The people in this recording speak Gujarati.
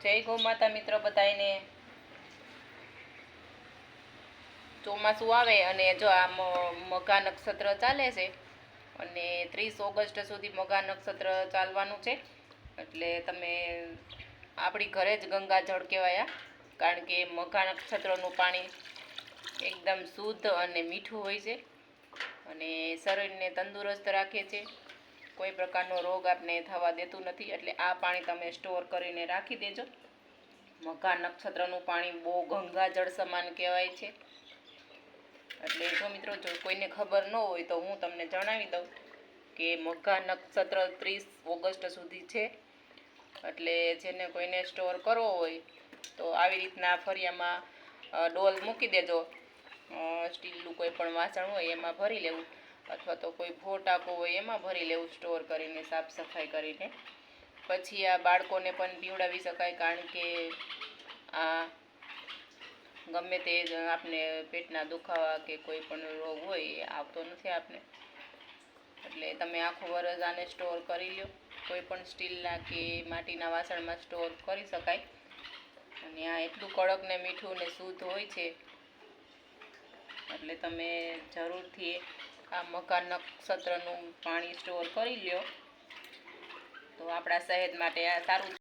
જય ગૌ માતા મિત્ર બધાને ચોમાસું આવે અને જો આ મઘા નક્ષત્ર ચાલે છે અને ત્રીસ ઓગસ્ટ સુધી મઘા નક્ષત્ર ચાલવાનું છે. એટલે તમે આપણી ઘરે જ ગંગાજળ કહેવાયા કારણ કે મઘા નક્ષત્રનું પાણી એકદમ શુદ્ધ અને મીઠું હોય છે અને શરીરને તંદુરસ્ત રાખે છે. કોઈ પ્રકારનો રોગ આપને થવા દેતું નથી, એટલે આ પાણી તમે સ્ટોર કરીને રાખી દેજો. મઘા નક્ષત્રનું પાણી બહુ ગંગાજળ સમાન કહેવાય છે. એટલે જો મિત્રો, જો કોઈને ખબર ન હોય તો હું તમને જણાવી દઉં કે મઘા નક્ષત્ર ત્રીસ ઓગસ્ટ સુધી છે. એટલે જેને કોઈને સ્ટોર કરવો હોય તો આવી રીતના ફરિયામાં ડોલ મૂકી દેજો. સ્ટીલનું કોઈ પણ વાસણ હોય એમાં ભરી લેવું. અથવા તો કોઈ ભોટ આપો હોય, એમાં ભરી લેવું, સ્ટોર કરીને, સાફ સફાઈ કરીને. પછી આ બાળકોને પણ પીવડાવી શકાય, કારણ કે આ ગમે તે આપને પેટના દુખાવા કે કોઈ પણ રોગ હોય, એ આવતો નથી આપને. એટલે તમે આખું વરસ આને સ્ટોર કરી લ્યો. કોઈ પણ સ્ટીલના કે માટીના વાસણમાં સ્ટોર કરી શકાય. અને આ એટલું કડક ને મીઠું ને શુદ્ધ હોય છે. એટલે તમે જરૂરથી આ મકાન નક્ષત્રનું પાણી સ્ટોર કરી લ્યો. તો આપણા સેહત માટે આ સારું